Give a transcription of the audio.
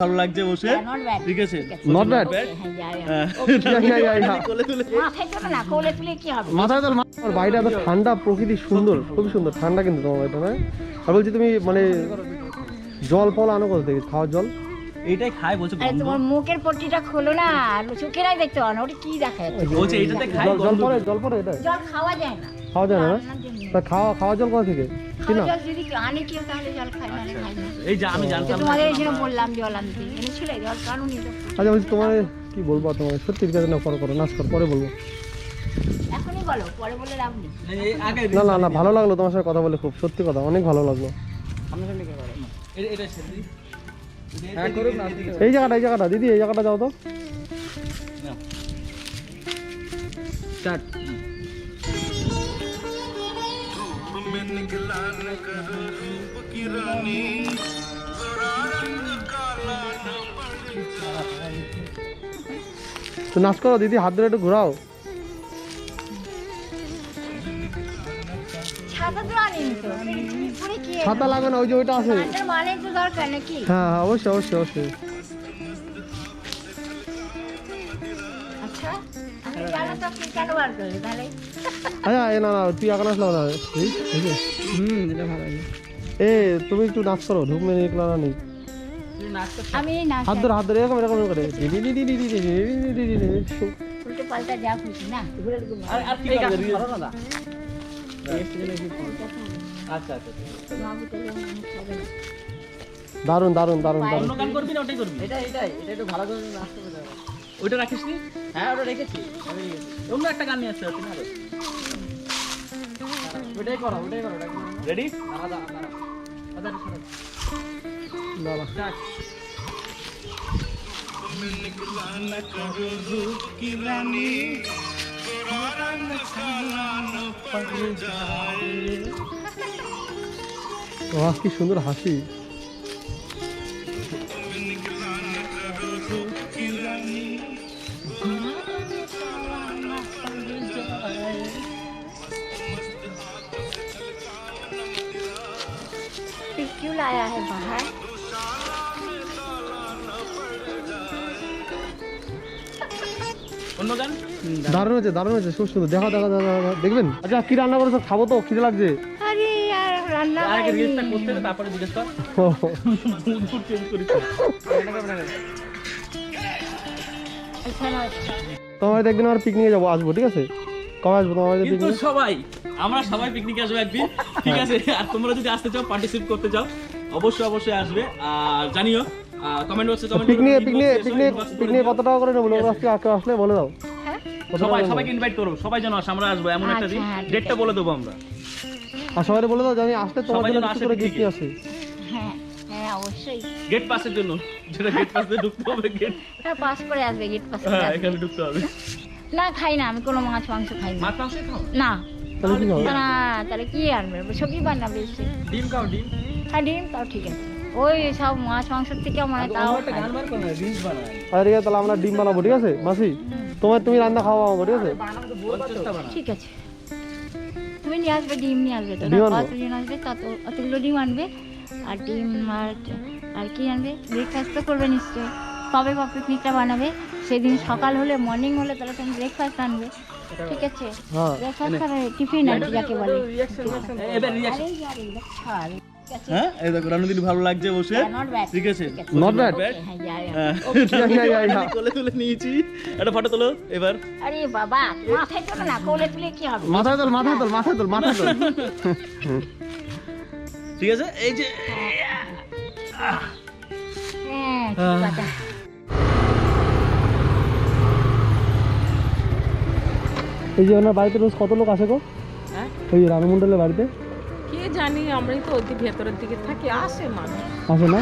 ভালো লাগছে বসে? ঠিক আছে। নট ব্যাড মাথায় তোর ঠান্ডা প্রকৃতি সুন্দর খুবই সুন্দর। ঠান্ডা কিন্তু তোমার আর বলছি তুমি মানে জল ফল আনো কোথা থেকে? খাওয়ার জল? এটাই খায় বলছো তোমার মুখের পট্টিটা খোলো না চোখেরাই দেখতে পাও না ওটা কি দেখা বলছে খায় জল পড়ে জল পড়ে এটা জল খাওয়া যায় না। খাওয়া যায় না তা খাওয়া খাওয়া জল কোথা থেকে? না? জল যদি আনে কেউ তাহলে জল খাই না খাই না। এই যে আমি জানতাম না। তোমাদের এই জন্য বললাম জল আনতে। এনেছিলে জল কানুনি তো। আচ্ছা বলছি তোমার কি বলব আর তোমার সত্যি কাছে না করো করো নাচ করো পরে বলব। এখনই বলো পরে বলে লাভ নেই। না না না ভালো লাগল তোমার সাথে কথা বলে খুব সত্যি কথা অনেক ভালো লাগল। হ্যাঁ, এই জায়গাটা এই জায়গাটা দিদি এই জায়গাটা যাও তো। में निकला न कर रूप की रानी তো নাচ করো দিদি হাত ধরে একটু ঘোরাও ছাতা লাগানো ওই যে ওইটা আছে হ্যাঁ অবশ্যই অবশ্যই অবশ্যই আচ্ছা আচ্ছা এ না না তুই এখন আসলাম না এই, এই যে। এ তুমি একটু নাচ করো ঢুক মেরে নিকলা না নেই আমি না হাত ধরে হাত ধরে এরকম এরকম করে ডি ডি ডি ডি ডি ডি ডি ডি ডি ডি ডি ডি ডি। শু। উল্টো পাল্টা যা খুশি না ঘুরে ঘুরে আর আর কি করবে আচ্ছা আচ্ছা অন্য গান না ওটাই এটা এটা একটু ভালো করে নাচতে হবে ওইটা রাখিস নি? হ্যাঁ ওটা রেখেছি। অন্য একটা গান নিয়ে আসতে পারছি ওইটাই করো ওইটাই করো রেডি দাঁড়া সুন্দর হাসি। लाया है बाहर। দারুণ আছে দারুণ আছে সুস্থ সুন্দর। দেখা দেখা দেখা দেখবেন? আচ্ছা কি রান্না করেছ? খাব তো খিদে লাগছে। আরে তোমার একদিন আমার পিকনিকে যাব আসব ঠিক আছে? কবে আসব তোমার কিন্তু পিকনিক সবাই আমরা সবাই পিকনিকে আসব একদিন ঠিক আছে? আর তোমরা যদি আসতে চাও পার্টিসিপেট করতে চাও অবশ্যই অবশ্যই আসবে। আর জানিও কমেন্ট বক্সে কমেন্ট পিকনিকে পিকনিকে পিকনিক পিকনিকে কত টাকা করে নেব? আজকে আজকে আসলে বলে দাও। হ্যাঁ? কত সবাই নেব? সবাইকে ইনভাইট করব সবাই যেন আসে আমরা আসব এমন একটা দিন। আচ্ছা, হ্যাঁ, ঠিক ডেটটা বলে দেবো আমরা। আর সবাই বলে দাও জানি আসলে তোমার সবাই জন্য যেন কিছু আসে করে গিফট পিকনিকে। আসে। হ্যাঁ হ্যাঁ অবশ্যই। গেট পাসের জন্য যেটা গেট পাস দিয়ে ঢুকতে হবে গেট হ্যাঁ পাস করে আসবে গেট পাস করে হ্যাঁ আসবে। এখানে ঢুকতে হবে। না খাই না আমি কোনো মাছ মাংস খাই না। মাছ মাংস খাও? না। তাহলে কি হবে না তাহলে কি আনবে? সবজি বানাবে এসে। ডিম খাও ডিম? হ্যাঁ ডিম তাও ঠিক আছে। ওই সব মাছ মাংস থেকে মানে তাও একটা গান বার করো রিলস বানায়। আর তাহলে আমরা ডিম বানাবো ঠিক আছে? মাসি তোমার তুমি রান্না খাওয়া আমাকে ঠিক আছে? ঠিক আছে। তুমি নিয়ে আসবে ডিম নিয়ে আসবে তো ডিম না আনব? কতজন আসবে তত অতগুলো ডিম আনবে। আর ডিম আর আর কি আনবে? ব্রেকফাস্ট তো করবে নিশ্চয়ই। কবে বা পিকনিকটা বানাবে? সেদিন সকাল হলে মর্নিং হলে তাহলে তুমি ব্রেকফাস্ট আনবে। ঠিক আছে? হ্যাঁ। ব্রেকফাস্ট আর টিফিন আর যাকে বলে। এবার হ্যাঁ? এই দেখো রানুদিন ভালো লাগছে বসে। হ্যাঁ, ঠিক আছে? Not bad? হ্যাঁ. হ্যাঁ। কোলে তুলে নিয়েছি। একটা ফটো তোলো এবার। আরে বাবা মাথায় তোলো না কোলে তুলে কি হবে? মাথায় তোল মাথায় তোল মাথায় তোল মাথায় তোল। ঠিক আছে? এই যে হ্যাঁ ঠিক আছে। এই যে ওনার বাড়িতে রোজ কত লোক আসে গো? হ্যাঁ? ওই রানু মণ্ডলের বাড়িতে? কে জানি আমরাই তো অতি ভেতরের দিকে থাকি আসে মানুষ। আসে না?